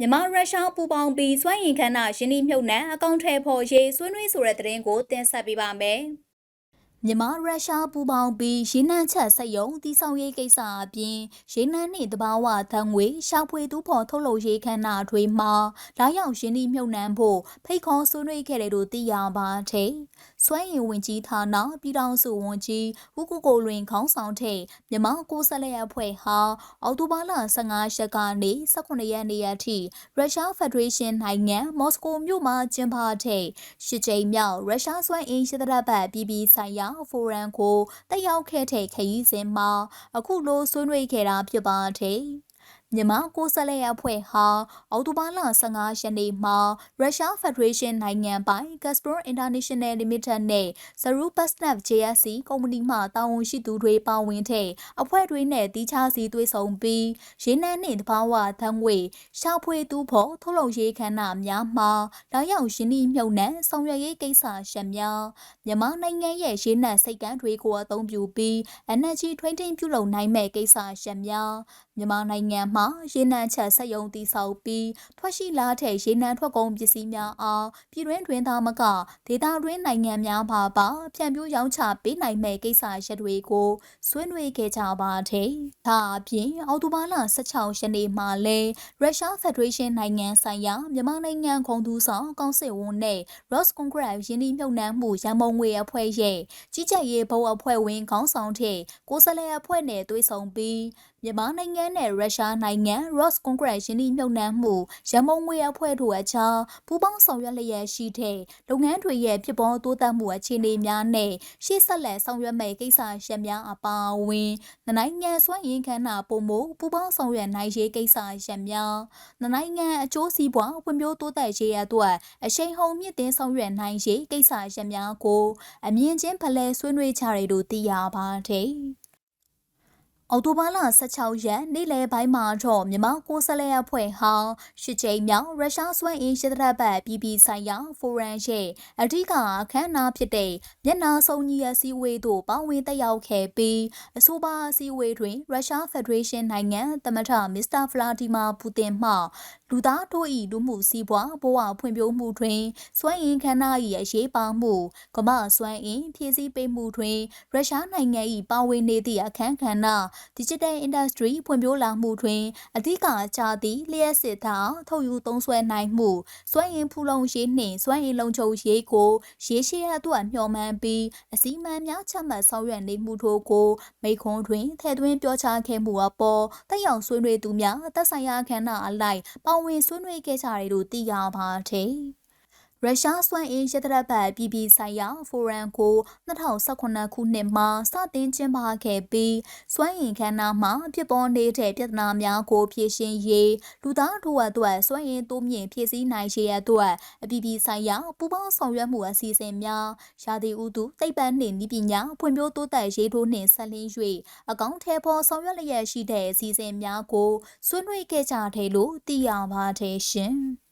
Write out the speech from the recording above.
မြန်မာရုရှားပူးပေါင်းပြီးစွမ်းရည်ခန္ဓာရင်းနှီးမြှုပ်နှံအကောင့်ထဲပေါ်ရေးဆွေးနွေးဆိုတဲ့သတင်းကိုတင်ဆက်ပေးပါမယ်။ မြန်မာရုရှားပူးပေါင်းပြီးရေနံချက်စက်ရုံတည်ဆောက်ရေးကိစ္စအပြင်ရေနံနှင့်တဘာဝသံငွေရှာဖွေသူဖော်ထုတ်လုပ်ရေးခန္ဓာတွေမှာလာရောက်ရင်းနှီးမြှုပ်နှံဖို့ဖိတ်ခေါ်ဆွေးနွေးခဲ့တယ်လို့သိရပါတယ်။စွမ်းရည်ဝင်ကြီးဌာနပြည်ထောင်စုဝန်ကြီးဦးကိုကိုလွင်ခေါင်းဆောင်တဲ့မြန်မာကိုယ်စားလှယ်အဖွဲ့ဟာအော်တိုဘာလ15ရက်ကနေ18ရက်နေ့အထိရုရှားဖက်ဒရေးရှင်းနိုင်ငံမော်စကိုမြို့မှာကျင်းပတဲ့ရှစ်ကြိမ်မြောက်ရုရှားစွမ်းအင်ရှစ်တရပတ်ပြည်ပြည်ဆိုင်ရာဖိုရမ်ကိုတက်ရောက်ခဲ့တဲ့ခရီးစဉ်မှာ အခုလိုဆွေးနွေးခဲ့တာဖြစ်ပါတယ်။မြန်မာကိုယ်စားလှယ်အဖွဲ့ဟာအော်တိုဘာလ15ရက်နေ့မှာရုရှားဖက်ဒရေးရှင်းနိုင်ငံပိုင် Gazprom International Limited နဲ့ Zarubazhnev JSC ကုမ္ပဏီမှတာဝန်ရှိသူတွေပါဝင်တဲ့အဖွဲ့တွေနဲ့တီးခြားစီတွေ့ဆုံပြီးရေနံနှင့်တဘာဝသံငွေရှာဖွေသူဖို့ထုတ်လုပ်ရေးခန္ဓာများမှာလာရောက်ရင်းနှီးမြှုပ်နှံဆောင်ရွက်ရေးကိစ္စရှက်များမြန်မာနိုင်ငံရဲ့ရေနံစိတ်ကမ်းတွေကိုအသုံးပြုပြီး energy trading ပြုလုပ်နိုင်မဲ့ကိစ္စရှက်များမြန်မာနိုင်ငံမှာရေနံချက်စက်ရုံတည်ဆောက်ပြီးထွက်ရှိလာတဲ့ရေနံထွက်ကုန်ပစ္စည်းများအားပြည်တွင်းတွင်သားမကဒေသတွင်းနိုင်ငံများပါပါဖြန့်ဖြူးရောင်းချပေးနိုင်မဲ့ကိစ္စရပ်တွေကိုဆွေးနွေးခဲ့ကြပါတယ်။ဒါအပြင်အော်တိုဘာလ16ရက်နေ့မှာလဲရုရှားဖက်ဒရေးရှင်းနိုင်ငံဆိုင်ရာမြန်မာနိုင်ငံခုံသူဆောင်ကောင်စစ်ဝန်နဲ့ Ross Congress ယင်းနှိမ့်မြုပ်နှံမှုရန်ပုံငွေအဖွဲ့ရဲ့ကြီးကြပ်ရေးဘုတ်အဖွဲ့ဝင်ခေါင်းဆောင်တဲ့ကိုယ်စားလှယ်အဖွဲ့နဲ့တွေ့ဆုံပြီး မြန်မာနိုင်ငံနဲ့ရုရှားနိုင်ငံ Ross Congress ယင်းနှိမ့်မြုပ်နှံမှုရန်ပုံငွေအဖွဲ့တို့အကြားပူးပေါင်းဆောင်ရွက်လျက်ရှိတဲ့လုပ်ငန်းတွေရဲ့ဖြစ်ပေါ်တိုးတက်မှုအခြေအနေများနဲ့ရှေ့ဆက်လက်ဆောင်ရွက်မယ့်ကိစ္စရပ်များအပါအဝင်နိုင်ငံစွမ်းရည်ခန္ဓာပုံမှုပူးပေါင်းဆောင်ရွက်နိုင်ရေးကိစ္စရပ်များနိုင်ငံအကျိုးစီးပွားဖွံ့ဖြိုးတိုးတက်ရေးအတွက်အရှိန်ဟုန်မြင့်တင်ဆောင်ရွက်နိုင်ရေးကိစ္စရပ်များကိုအမြင့်ချင်းဖလှယ်ဆွေးနွေးကြရလို့သိရပါတယ်။ အော်တိုဘာလ16ရက်နေ့လယ်ပိုင်းမှာတော့မြန်မာကိုယ်စားလှယ်အဖွဲ့ဟာရှစ်ကြိမ်မြောက်ရုရှားစွမ်းအင်ရှစ်တရက်ပတ်ပြည်ပြည်ဆိုင်ရာဖိုရမ်ရဲ့အဓိကအခမ်းအနားဖြစ်တဲ့မျက်နှာစုံညီအစည်းအဝေးသို့ပါဝင်တက်ရောက်ခဲ့ပြီးအဆိုပါအစည်းအဝေးတွင်ရုရှားဖက်ဒရေးရှင်းနိုင်ငံသမ္မတမစ္စတာဗလာဒီမာပူတင်မှလူသားတို့၏လူမှုစီးပွားဘဝဖွံ့ဖြိုးမှုတွင်စွမ်းအင်ခန္ဓာ၏အရေးပါမှုကမ္ဘာစွမ်းအင်ဖြည့်ဆည်းပေးမှုတွင်ရုရှားနိုင်ငံ၏ပါဝင်နေသည့်အခမ်းကဏ္ဍ Digital Industry ဖွံ့ဖြိုးလာမှုတွင်အဓိကကျသည့်လျှက်စစ်သားထုတ်ယူသုံးစွဲနိုင်မှုစွမ်းအင်ဖူလုံရေးနှင့်စွမ်းအင်လုံခြုံရေးကိုရေရှည်အတွက်မျှော်မှန်းပြီးအစည်းအဝေးများချမှတ်ဆောင်ရွက်နေမှုတို့ကိုမိခွန်းတွင်ထည့်သွင်းပြောကြားခဲ့မှုအပေါ်တက်ရောက်ဆွေးနွေးသူများသက်ဆိုင်ရာခန္ဓာအလိုက်ပါဝင်ဆွေးနွေးခဲ့ကြတယ်လို့သိရပါတယ်။ ရုရှားစွမ်းအင်ရတရပတ်ပြည်ပြည်ဆိုင်ရာဖိုရမ်ကို2019ခုနှစ်မှာစတင်ကျင်းပခဲ့ပြီးစွမ်းအင်ခန်းနာမှာဖြစ်ပေါ်နေတဲ့ပြဿနာများကိုဖြေရှင်းရေးလူသားတို့အတွက်စွမ်းအင်တိုးမြင့်ဖြည့်ဆည်းနိုင်ရေးအတွက်အပြည်ပြည်ဆိုင်ရာပူးပေါင်းဆောင်ရွက်မှုအစီအစဉ်များရာသီဥတုသိပ္ပံနှင့်ဤပညာဖွံ့ဖြိုးတိုးတက်ရေးတို့နှင့်ဆက်လင်း၍အကောင့်ထဲပေါ်ဆောင်ရွက်လျက်ရှိတဲ့အစီအစဉ်များကိုဆွေးနွေးခဲ့ကြတယ်လို့သိရပါတယ်ရှင်။